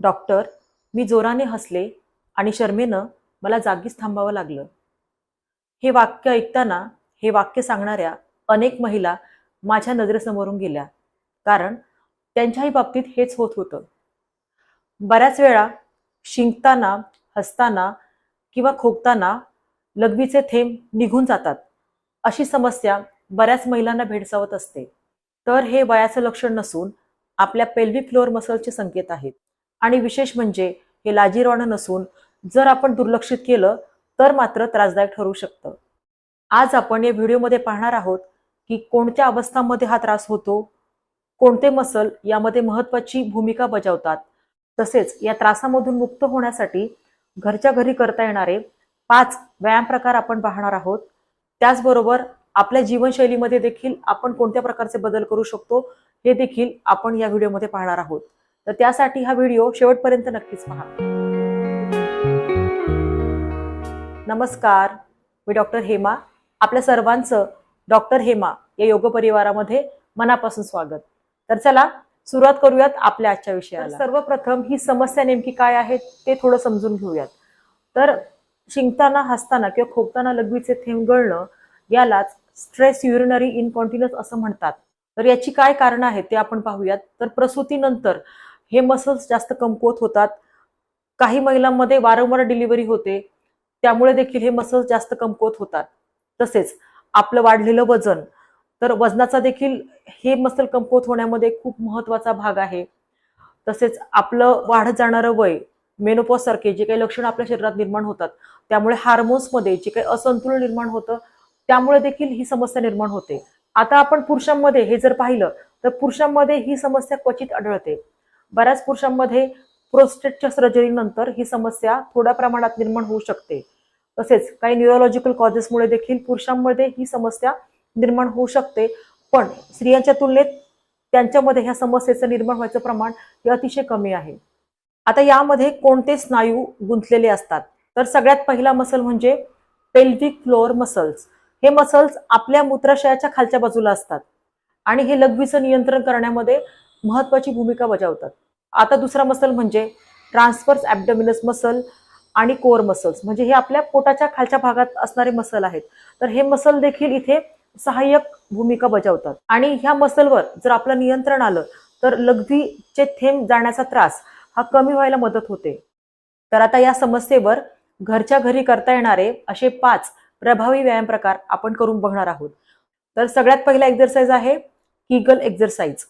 Doctor मी जोराने हसले आणि शर्मेनं मला जागीच थांबावं लागलं. हे वाक्य ऐकताना हे वाक्य सांगणाऱ्या अनेक महिला माझ्या नजरेसमोरून गेल्या कारण त्यांच्याही बाबतीत हेच होत होतं. बऱ्याच वेळा शिंकताना हसताना किंवा खोकताना लघवीचे थेंब निघून जातात अशी समस्या बऱ्याच महिलांना भेडसावत असते. तर हे वयाचं लक्षण नसून आपल्या पेल्विक फ्लोअर मसलचे संकेत आहेत. आणि विशेष म्हणजे हे लाजीरवाणं नसून जर आपण दुर्लक्षित केलं तर मात्र त्रासदायक ठरू शकतं. आज आपण या व्हिडिओमध्ये पाहणार आहोत की कोणत्या अवस्थांमध्ये हा त्रास होतो कोणते मसल यामध्ये महत्वाची भूमिका बजावतात. तसेच या त्रासामधून मुक्त होण्यासाठी घरच्या घरी करता येणारे पाच व्यायाम प्रकार आपण पाहणार आहोत. त्याचबरोबर आपल्या जीवनशैलीमध्ये देखील आपण कोणत्या प्रकारचे बदल करू शकतो हे देखील आपण या व्हिडिओमध्ये पाहणार आहोत. तर त्यासाठी हा व्हिडिओ शेवटपर्यंत नक्कीच पहा. नमस्कार मी डॉक्टर हेमा. आपल्या सर्वांचं डॉक्टर हेमा या योग परिवारामध्ये मनापासून स्वागत. तर चला सुरुवात करूयात आपल्या आजच्या विषयाला. सर्वप्रथम ही समस्या नेमकी काय आहे ते थोडं समजून घेऊयात. तर शिंकताना हसताना किंवा खोकताना लघवीचे थेंब गळणं यालाच स्ट्रेस युरिनरी इनकॉन्टिन्युअस असं म्हणतात. तर याची काय कारणं आहेत ते आपण पाहूयात. तर प्रसूतीनंतर हे मसल्स जास्त कमकुवत होतात. काही महिलांमध्ये वारंवार डिलिव्हरी होते. त्यामुळे देखील हे मसल्स जास्त कमकुवत होतात. तसेच आपलं वाढलेलं वजन तर वजनाचा देखील हे मसल कमकुवत होण्यामध्ये खूप महत्त्वाचा भाग आहे. तसेच आपलं वाढत जाणारं वय मेनोपॉज सारखे जे काही लक्षणं आपल्या शरीरात निर्माण होतात त्यामुळे हार्मोन्समध्ये जे काही असंतुलन निर्माण होतं त्यामुळे देखील ही समस्या निर्माण होते. आता आपण पुरुषांमध्ये हे जर पाहिलं तर पुरुषांमध्ये ही समस्या क्वचित आढळते. बऱ्याच पुरुषांमध्ये प्रोस्टेटच्या सर्जरीनंतर ही समस्या थोड्या प्रमाणात निर्माण होऊ शकते. तसेच काही न्यूरोलॉजिकल कॉजेसमुळे देखील पुरुषांमध्ये ही समस्या निर्माण होऊ शकते. पण स्त्रियांच्या तुलनेत त्यांच्यामध्ये ह्या समस्येचं निर्माण व्हायचं प्रमाण हे अतिशय कमी आहे. आता यामध्ये कोणते स्नायू गुंतलेले असतात? तर सगळ्यात पहिला मसल म्हणजे पेल्विक फ्लोअर मसल्स हे मसल्स आपल्या मूत्राशयाच्या खालच्या बाजूला असतात आणि हे लघवीचं नियंत्रण करण्यामध्ये महत्वाची भूमिका बजावतात. आता दुसरा मसल म्हणजे ट्रान्सफर्स ॲबडोमिनस मसल आणि कोअर मसल्स म्हणजे हे आपल्या पोटाच्या खालच्या भागात असणारे मसल आहेत. तर हे मसल देखील इथे सहाय्यक भूमिका बजावतात. आणि ह्या मसलवर जर आपलं नियंत्रण आलं तर लघवीचे थेंब जाण्याचा त्रास हा कमी व्हायला मदत होते. तर आता या समस्येवर घरच्या घरी करता येणारे असे पाच प्रभावी व्यायाम प्रकार आपण करून बघणार आहोत. तर सगळ्यात पहिला एक्झरसाइज आहे किगल एक्झरसाइज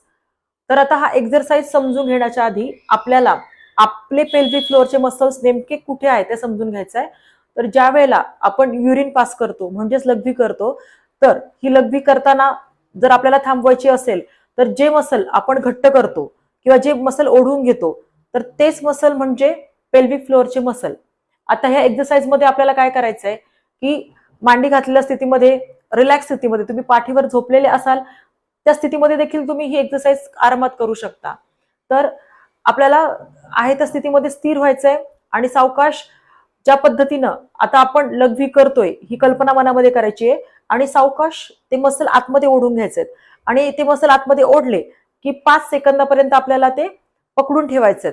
तर आता हा एक्झरसाइज समजून घेण्याच्या आधी आपल्याला आपले पेल्विक फ्लोअरचे मसल्स नेमके कुठे आहे ते समजून घ्यायचं आहे. तर ज्या वेळेला आपण युरिन पास करतो म्हणजेच लघवी करतो तर ही लघवी करताना जर आपल्याला थांबवायची असेल तर जे मसल आपण घट्ट करतो किंवा जे मसल ओढून घेतो तर तेच मसल म्हणजे पेल्विक फ्लोअरचे मसल आता ह्या एक्झरसाइजमध्ये आपल्याला काय करायचंय? की मांडी घातलेल्या स्थितीमध्ये रिलॅक्स स्थितीमध्ये तुम्ही पाठीवर झोपलेले असाल त्या स्थितीमध्ये देखील तुम्ही ही एक्सरसाइज आरामात करू शकता. तर आपल्याला आहे त्या स्थितीमध्ये स्थिर व्हायचंय आणि सावकाश ज्या पद्धतीनं आता आपण लघवी करतोय ही कल्पना मनामध्ये करायची आहे आणि सावकाश ते मसल आतमध्ये ओढून घ्यायचे आणि ते मसल आतमध्ये ओढले की पाच सेकंदापर्यंत आपल्याला ते पकडून ठेवायचे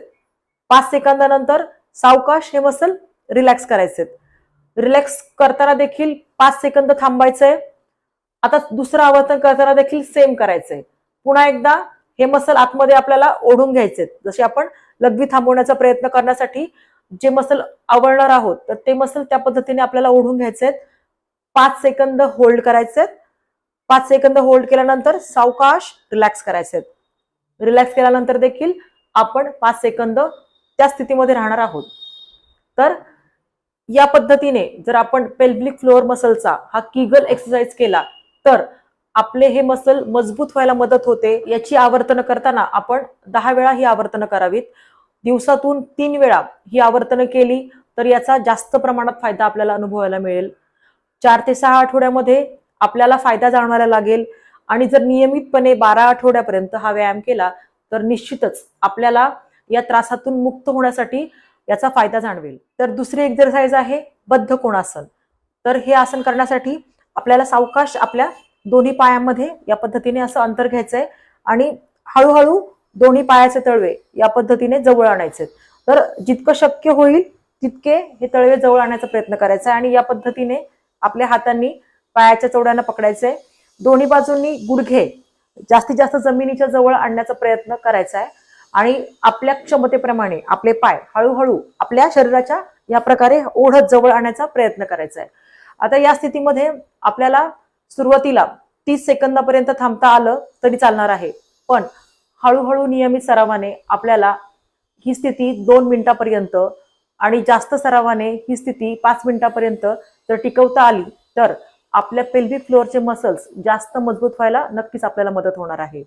पाच सेकंदानंतर सावकाश हे मसल रिलॅक्स करायचे रिलॅक्स करताना देखील पाच सेकंद थांबायचंय. आता दुसरं आवर्तन करताना देखील सेम करायचंय. पुन्हा एकदा हे मसल आतमध्ये आपल्याला ओढून घ्यायचे जसे आपण लघवी थांबवण्याचा प्रयत्न करण्यासाठी जे मसल आवडणार आहोत तर ते मसल त्या पद्धतीने आपल्याला ओढून घ्यायचे पाच सेकंद होल्ड करायचे पाच सेकंद होल्ड केल्यानंतर सावकाश रिलॅक्स करायचे रिलॅक्स केल्यानंतर देखील आपण पाच सेकंद त्या स्थितीमध्ये राहणार आहोत. तर या पद्धतीने जर आपण पेल्विक फ्लोअर मसलचा हा किगल एक्सरसाइज केला तर आपले हे मसल मजबूत व्हायला मदत होते याची आवर्तन करताना आपण दहा वेळा ही आवर्तन करावीत. दिवसातून तीन वेळा ही आवर्तनं केली तर याचा जास्त प्रमाणात फायदा आपल्याला अनुभवायला मिळेल. चार ते सहा आठवड्यामध्ये आपल्याला फायदा जाणवायला लागेल आणि जर नियमितपणे बारा आठवड्यापर्यंत हा व्यायाम केला तर निश्चितच आपल्याला या त्रासातून मुक्त होण्यासाठी याचा फायदा जाणवेल. तर दुसरी एक्झरसाइज आहे बद्ध कोणासन तर हे आसन करण्यासाठी आपल्याला सावकाश आपल्या दोन्ही पायामध्ये या पद्धतीने असं अंतर घ्यायचंय आणि हळूहळू दोन्ही पायाचे तळवे या पद्धतीने जवळ आणायचे तर जितकं शक्य होईल तितके हे तळवे जवळ आणण्याचा प्रयत्न करायचा आणि या पद्धतीने आपल्या हातांनी पायाच्या चवड्यांना पकडायचंय. दोन्ही बाजूंनी गुडघे जास्तीत जास्त जमिनीच्या जवळ आणण्याचा प्रयत्न करायचा आहे आणि आपल्या क्षमतेप्रमाणे आपले पाय हळूहळू आपल्या शरीराच्या या प्रकारे ओढत जवळ आणण्याचा प्रयत्न करायचा आहे आता या स्थितीमध्ये आपल्याला सुरुवातीला तीस सेकंदापर्यंत थांबता आलं तरी चालणार आहे. पण हळूहळू नियमित सरावाने आपल्याला ही स्थिती दोन मिनिटापर्यंत आणि जास्त सरावाने ही स्थिती पाच मिनिटापर्यंत जर टिकवता आली तर आपल्या पेल्विक फ्लोअरचे मसल्स जास्त मजबूत व्हायला नक्कीच आपल्याला मदत होणार आहे.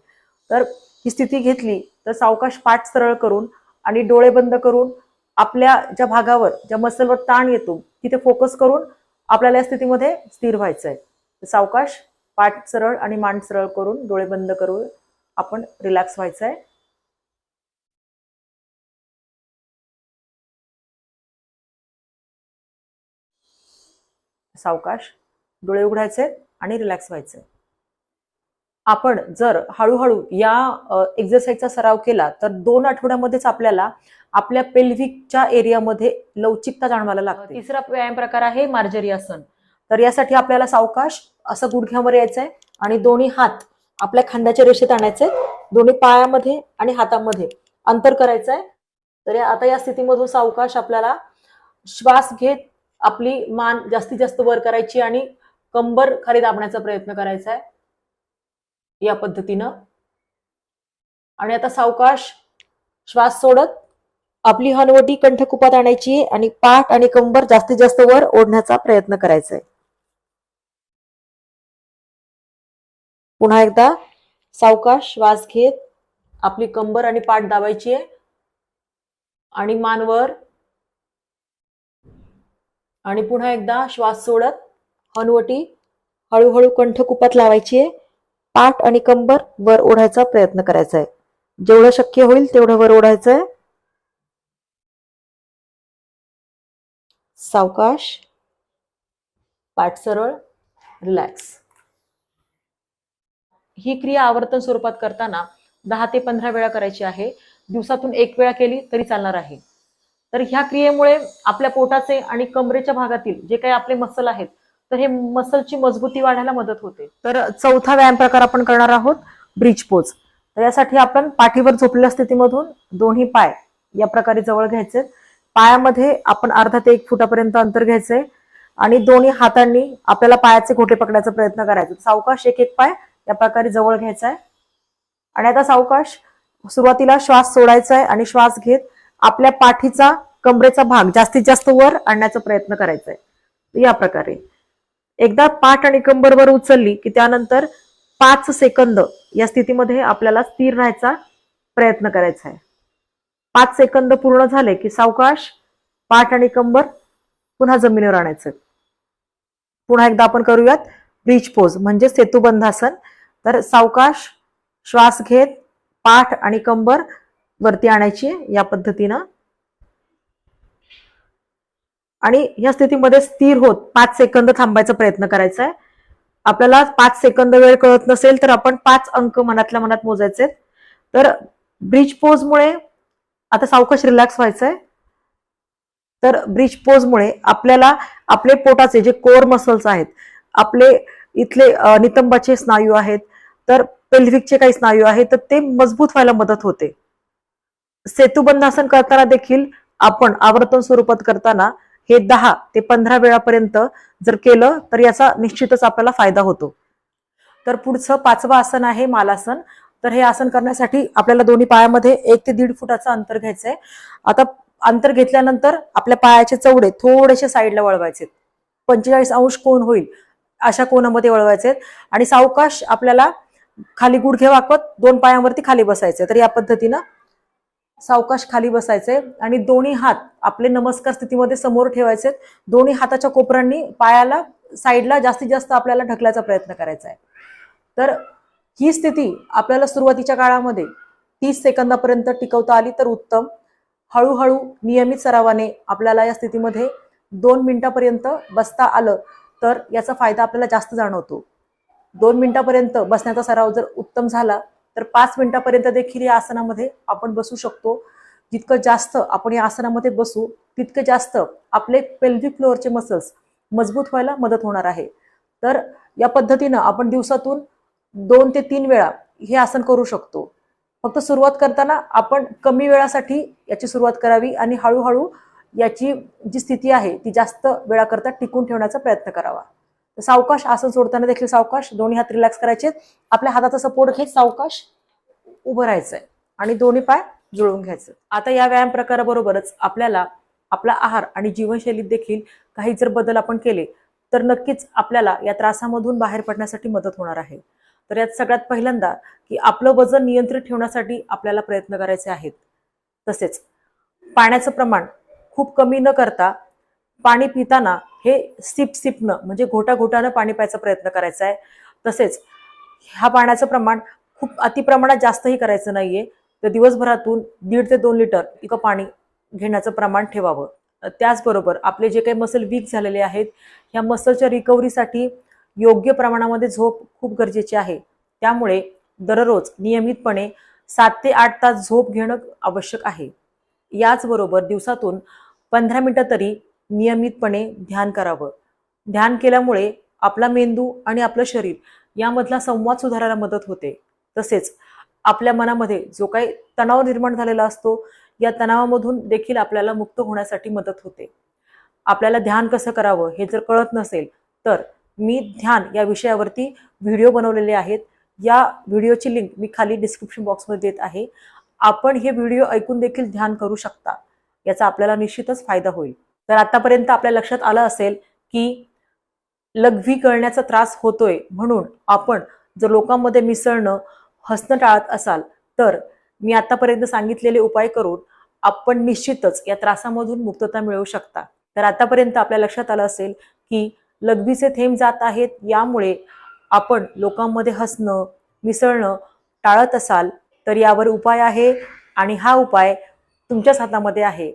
तर ही स्थिती घेतली तर सावकाश पाठ सरळ करून आणि डोळे बंद करून आपल्या ज्या भागावर ज्या मसलवर ताण येतो तिथे फोकस करून आपल्याला या स्थितीमध्ये स्थिर व्हायचं आहे सावकाश पाठ सरळ आणि मान सरळ करून डोळे बंद करून आपण रिलॅक्स व्हायचं आहे सावकाश डोळे उघडायचे आणि रिलॅक्स व्हायचे. आपण जर हळूहळू या एक्झरसाईजचा सराव केला तर दोन आठवड्यामध्येच आपल्याला आपल्या पेल्व्हिकच्या एरियामध्ये लवचिकता जाणवायला लागते. तिसरा व्यायाम प्रकार आहे मार्जरी आसन. तर यासाठी आपल्याला सावकाश असं गुडघ्यावर यायचंय आहे आणि दोन्ही हात आपल्या खांद्याच्या रेषेत आणायचे दोन्ही पायामध्ये आणि हातामध्ये अंतर करायचं आहे तर या- आता या स्थितीमधून सावकाश आपल्याला श्वास घेत आपली मान जास्तीत जास्त वर करायची आणि कंबर खाली दाबण्याचा प्रयत्न करायचा आहे या पद्धतीनं. आणि आता सावकाश श्वास सोडत आपली हनवटी कंठकुपात आणायची आणि पाठ आणि कंबर जास्तीत जास्त वर ओढण्याचा प्रयत्न करायचा आहे पुन्हा एकदा सावकाश श्वास घेत आपली कंबर आणि पाठ दाबायची आहे. आणि मानवर आणि पुन्हा एकदा श्वास सोडत हनवटी हळूहळू कंठकुपात लावायची आहे. पाठ आणि कंबर वर ओढायचा प्रयत्न करायचा आहे जेवढं शक्य होईल तेवढं वर ओढायचं आहे सावकाश. पाठ सरळ. रिलॅक्स. ही क्रिया आवर्तन स्वरूपात करताना दहा ते पंधरा वेळा करायची आहे. दिवसातून एक वेळा केली तरी चालणार आहे. तर ह्या क्रियेमुळे आपल्या पोटाचे आणि कमरेच्या भागातील जे काही आपले मसल आहेत तर हे मसलची मजबूती वाढायला मदत होते. तर चौथा व्यायाम प्रकार आपण करणार आहोत ब्रिज पोज तर यासाठी आपण पाठीवर झोपलेल्या स्थितीमधून दोन्ही पाय या प्रकारे जवळ घ्यायचे. पायामध्ये आपण अर्धा ते एक फुटापर्यंत अंतर घ्यायचंय आणि दोन्ही हातांनी आपल्याला पायाचे घोटे पकडायचा प्रयत्न करायचा. सावकाश एक एक पाय या प्रकारे जवळ घ्यायचा आहे आणि आता सावकाश सुरुवातीला श्वास सोडायचा आहे आणि श्वास घेत आपल्या पाठीचा कमरेचा भाग जास्तीत जास्त वर आणण्याचा प्रयत्न करायचा आहे या प्रकारे. एकदा पाठ आणि कंबरवर उचलली की त्यानंतर पाच सेकंद या स्थितीमध्ये आपल्याला स्थिर राहायचा प्रयत्न करायचा आहे. पाच सेकंद पूर्ण झाले की सावकाश पाठ आणि कंबर पुन्हा जमिनीवर आणायचं. पुन्हा एकदा आपण करूयात ब्रिज पोज म्हणजे सेतुबंधासन. तर सावकाश श्वास घेत पाठ आणि कंबर वरती आणायची या पद्धतीनं. आणि या स्थितीमध्ये स्थिर होत पाच सेकंद थांबायचा प्रयत्न करायचा आहे आपल्याला पाच सेकंद वेळ कळत नसेल तर आपण पाच अंक मनातल्या मनात मोजायचे तर ब्रिज पोजमुळे आता सावकाश रिलॅक्स व्हायचंय. तर ब्रिज पोजमुळे आपल्याला आपले पोटाचे जे कोर मसल्स आहेत आपले इथले नितंबाचे स्नायू आहेत तर पेल्व्हिकचे काही स्नायू आहेत तर ते मजबूत व्हायला मदत होते. सेतुबंधासन करताना देखील आपण आवर्तन स्वरूपात करताना हे दहा ते पंधरा वेळापर्यंत जर केलं तर याचा निश्चितच आपल्याला फायदा होतो. तर पुढचं पाचवं आसन आहे मालासन. तर हे आसन करण्यासाठी आपल्याला दोन्ही पायामध्ये एक ते दीड फुटाचं अंतर घ्यायचंय. आता अंतर घेतल्यानंतर आपल्या पायाचे चवडे थोडेसे साईडला वळवायचे. पंचेचाळीस अंश कोण होईल अशा कोणामध्ये वळवायचे. आणि सावकाश आपल्याला खाली गुडघे वाकवत दोन पायांवरती खाली बसायचे. तर या पद्धतीनं सावकाश खाली बसायचे आणि दोन्ही हात आपले नमस्कार स्थितीमध्ये समोर ठेवायचे. दोन्ही हाताच्या कोपरांनी पायाला साईडला जास्तीत जास्त आपल्याला ढकलायचा प्रयत्न करायचा आहे. तर ही स्थिती आपल्याला सुरुवातीच्या काळामध्ये तीस सेकंदापर्यंत टिकवता आली तर उत्तम. हळूहळू नियमित सरावाने आपल्याला या स्थितीमध्ये दोन मिनिटापर्यंत बसता आलं तर याचा फायदा आपल्याला जास्त जाणवतो. दोन मिनिटापर्यंत बसण्याचा सराव जर उत्तम झाला तर पाच मिनिटापर्यंत देखील या आसनामध्ये आपण बसू शकतो. जितकं जास्त आपण या आसनामध्ये बसू तितकं जास्त आपले पेल्विक फ्लोअरचे मसल्स मजबूत व्हायला मदत होणार आहे. तर या पद्धतीनं आपण दिवसातून दोन ते तीन वेळा हे आसन करू शकतो. फक्त सुरुवात करताना आपण कमी वेळासाठी याची सुरुवात करावी आणि हळूहळू याची जी स्थिती आहे ती जास्त वेळाकरता टिकून ठेवण्याचा प्रयत्न करावा. सावकाश आसन सोडताना देखील सावकाश दोन्ही हात रिलॅक्स करायचे आपल्या हाताचा सपोर्ट घेत सावकाश उभं राहायचंय आणि दोन्ही पाय जुळवून घ्यायचं आता या व्यायाम प्रकाराबरोबरच आपल्याला आपला आहार आणि जीवनशैलीत देखील काही जर बदल आपण केले तर नक्कीच आपल्याला या त्रासामधून बाहेर पडण्यासाठी मदत होणार आहे. तर यात सगळ्यात पहिल्यांदा की आपलं वजन नियंत्रित ठेवण्यासाठी आपल्याला प्रयत्न करायचे आहेत. तसेच पाण्याचं प्रमाण खूप कमी न करता पाणी पिताना हे सिप सिपनं म्हणजे घोटा घोटानं पाणी प्यायचा प्रयत्न करायचा आहे. तसेच ह्या पाण्याचं प्रमाण खूप अतिप्रमाणात जास्तही करायचं नाहीये. तर दिवसभरातून दीड ते दोन लिटर इतकं पाणी घेण्याचं प्रमाण ठेवावं. त्याचबरोबर आपले जे काही मसल वीक झालेले आहेत ह्या मसलच्या रिकव्हरीसाठी योग्य प्रमाणामध्ये झोप खूप गरजेची आहे. त्यामुळे दररोज नियमितपणे सात ते आठ तास झोप घेणं आवश्यक आहे. याचबरोबर दिवसातून पंधरा मिनटं तरी नियमितपणे ध्यान करावं. ध्यान केल्यामुळे आपला मेंदू आणि आपलं शरीर यामधला संवाद सुधारायला मदत होते. तसेच आपल्या मनामध्ये जो काही तणाव निर्माण झालेला असतो या तणावामधून देखील आपल्याला मुक्त होण्यासाठी मदत होते. आपल्याला ध्यान कसं करावं हे जर कळत नसेल तर मी ध्यान या विषयावरती व्हिडिओ बनवलेले आहेत. या व्हिडिओची लिंक मी खाली डिस्क्रिप्शन बॉक्समध्ये देत आहे. आपण हे व्हिडिओ ऐकून देखील ध्यान करू शकता. याचा आपल्याला निश्चितच फायदा होईल. तर आतापर्यंत आपल्या लक्षात आलं असेल की लघवी कळण्याचा त्रास होतोय म्हणून आपण जर लोकांमध्ये मिसळणं हसणं टाळत असाल तर मी आतापर्यंत सांगितलेले उपाय करून आपण निश्चितच या त्रासामधून मुक्तता मिळवू शकता. तर आतापर्यंत आपल्या लक्षात आलं असेल की लघवीचे थेंब जात आहेत यामुळे आपण लोकांमध्ये हसणं मिसळणं टाळत असाल तर यावर उपाय आहे आणि हा उपाय तुमच्याच हातामध्ये आहे.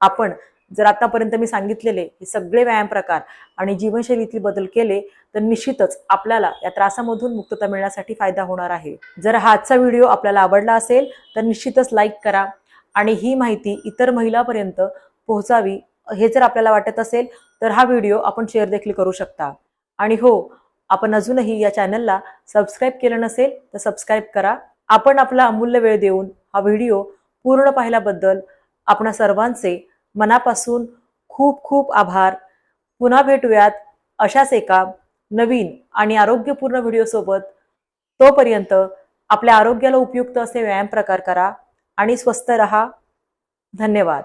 आपण जर आतापर्यंत मी सांगितलेले हे सगळे व्यायाम प्रकार आणि जीवनशैलीतील बदल केले तर निश्चितच आपल्याला या त्रासामधून मुक्तता मिळण्यासाठी फायदा होणार आहे. जर हा आजचा व्हिडिओ आपल्याला आवडला असेल तर निश्चितच लाईक करा आणि ही माहिती इतर महिलापर्यंत पोहोचावी हे जर आपल्याला वाटत असेल तर हा व्हिडिओ आपण शेअर देखील करू शकता. आणि हो आपण अजूनही या चॅनलला सबस्क्राईब केलं नसेल तर सबस्क्राईब करा. आपण आपला अमूल्य वेळ देऊन हा व्हिडिओ पूर्ण पाहिल्याबद्दल आपणा सर्वांचे मनापासून खूप खूप आभार. पुन्हा भेटूयात अशाच एका नवीन आणि आरोग्यपूर्ण व्हिडिओसोबत तोपर्यंत आपल्या आरोग्याला उपयुक्त असे व्यायाम प्रकार करा आणि स्वस्थ रहा. धन्यवाद.